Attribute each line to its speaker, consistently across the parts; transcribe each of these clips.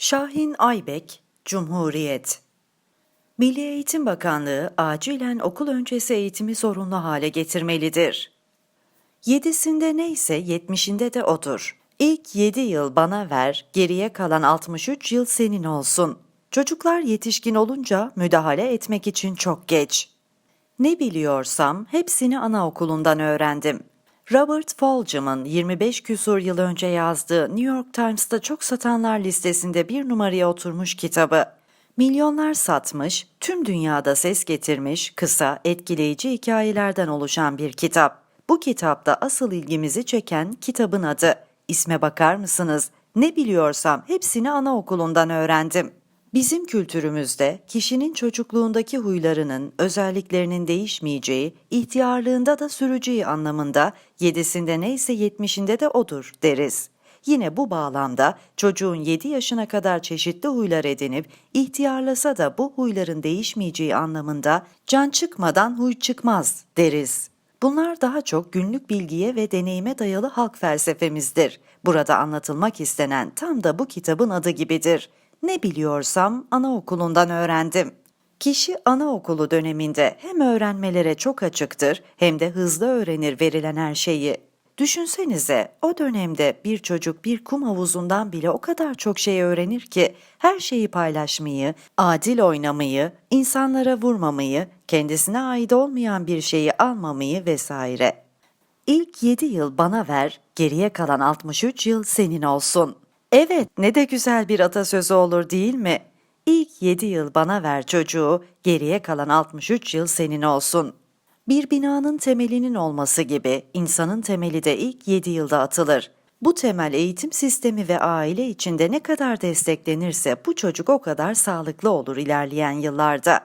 Speaker 1: Şahin Aybek, Cumhuriyet Milli Eğitim Bakanlığı acilen okul öncesi eğitimi zorunlu hale getirmelidir. Yedisinde neyse yetmişinde de odur. İlk yedi yıl bana ver, geriye kalan 63 yıl senin olsun. Çocuklar yetişkin olunca müdahale etmek için çok geç. Ne biliyorsam hepsini anaokulundan öğrendim. Robert Fulghum'un 25 küsur yıl önce yazdığı New York Times'ta çok satanlar listesinde bir numaraya oturmuş kitabı. Milyonlar satmış, tüm dünyada ses getirmiş, kısa, etkileyici hikayelerden oluşan bir kitap. Bu kitapta asıl ilgimizi çeken kitabın adı. İsme bakar mısınız? Ne biliyorsam hepsini anaokulundan öğrendim. Bizim kültürümüzde kişinin çocukluğundaki huylarının, özelliklerinin değişmeyeceği, ihtiyarlığında da süreceği anlamında yedisinde neyse yetmişinde de odur deriz. Yine bu bağlamda çocuğun 7 yaşına kadar çeşitli huylar edinip ihtiyarlasa da bu huyların değişmeyeceği anlamında can çıkmadan huy çıkmaz deriz. Bunlar daha çok günlük bilgiye ve deneyime dayalı halk felsefemizdir. Burada anlatılmak istenen tam da bu kitabın adı gibidir. Ne biliyorsam anaokulundan öğrendim. Kişi anaokulu döneminde hem öğrenmelere çok açıktır hem de hızlı öğrenir verilen her şeyi. Düşünsenize o dönemde bir çocuk bir kum havuzundan bile o kadar çok şey öğrenir ki her şeyi paylaşmayı, adil oynamayı, insanlara vurmamayı, kendisine ait olmayan bir şeyi almamayı vesaire. İlk 7 yıl bana ver, geriye kalan 63 yıl senin olsun. Evet, ne de güzel bir atasözü olur değil mi? İlk 7 yıl bana ver çocuğu, geriye kalan 63 yıl senin olsun. Bir binanın temelinin olması gibi insanın temeli de ilk 7 yılda atılır. Bu temel eğitim sistemi ve aile içinde ne kadar desteklenirse bu çocuk o kadar sağlıklı olur ilerleyen yıllarda.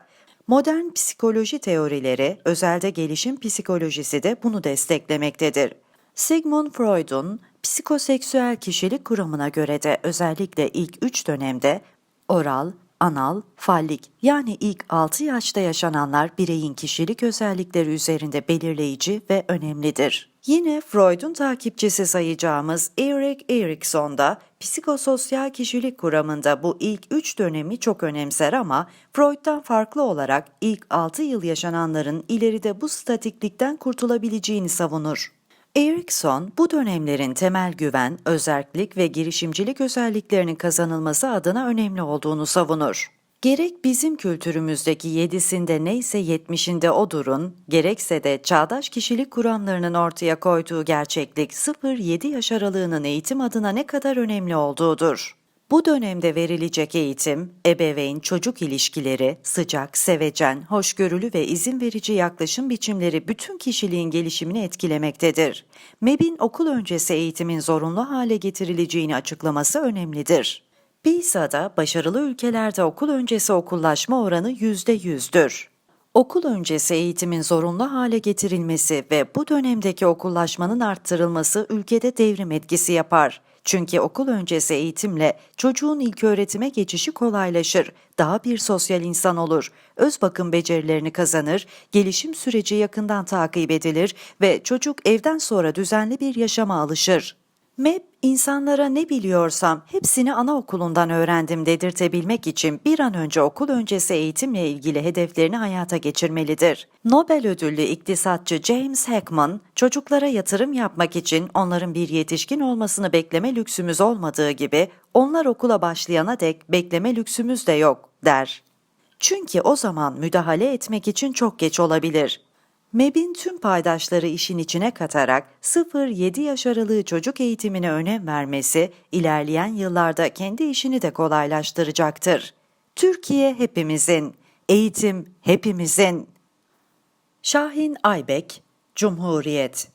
Speaker 1: Modern psikoloji teorileri, özelde gelişim psikolojisi de bunu desteklemektedir. Sigmund Freud'un psikoseksüel kişilik kuramına göre de özellikle ilk 3 dönemde oral, anal, fallik yani ilk 6 yaşta yaşananlar bireyin kişilik özellikleri üzerinde belirleyici ve önemlidir. Yine Freud'un takipçisi sayacağımız Erik Erikson da psikososyal kişilik kuramında bu ilk 3 dönemi çok önemser ama Freud'dan farklı olarak ilk 6 yıl yaşananların ileride bu statiklikten kurtulabileceğini savunur. Erikson, bu dönemlerin temel güven, özerklik ve girişimcilik özelliklerinin kazanılması adına önemli olduğunu savunur. Gerek bizim kültürümüzdeki yedisinde neyse yetmişinde odurun, gerekse de çağdaş kişilik kuramlarının ortaya koyduğu gerçeklik 0-7 yaş aralığının eğitim adına ne kadar önemli olduğudur. Bu dönemde verilecek eğitim, ebeveyn-çocuk ilişkileri, sıcak, sevecen, hoşgörülü ve izin verici yaklaşım biçimleri bütün kişiliğin gelişimini etkilemektedir. MEB'in okul öncesi eğitimin zorunlu hale getirileceğini açıklaması önemlidir. PISA'da başarılı ülkelerde okul öncesi okullaşma oranı %100'dür. Okul öncesi eğitimin zorunlu hale getirilmesi ve bu dönemdeki okullaşmanın arttırılması ülkede devrim etkisi yapar. Çünkü okul öncesi eğitimle çocuğun ilk öğretime geçişi kolaylaşır, daha bir sosyal insan olur, öz bakım becerilerini kazanır, gelişim süreci yakından takip edilir ve çocuk evden sonra düzenli bir yaşama alışır. MEB, insanlara ne biliyorsam hepsini anaokulundan öğrendim dedirtebilmek için bir an önce okul öncesi eğitimle ilgili hedeflerini hayata geçirmelidir. Nobel ödüllü iktisatçı James Heckman, çocuklara yatırım yapmak için onların bir yetişkin olmasını bekleme lüksümüz olmadığı gibi, onlar okula başlayana dek bekleme lüksümüz de yok, der. Çünkü o zaman müdahale etmek için çok geç olabilir. MEB'in tüm paydaşları işin içine katarak 0-7 yaş aralığı çocuk eğitimine önem vermesi ilerleyen yıllarda kendi işini de kolaylaştıracaktır. Türkiye hepimizin, eğitim hepimizin. Şahin Aybek, Cumhuriyet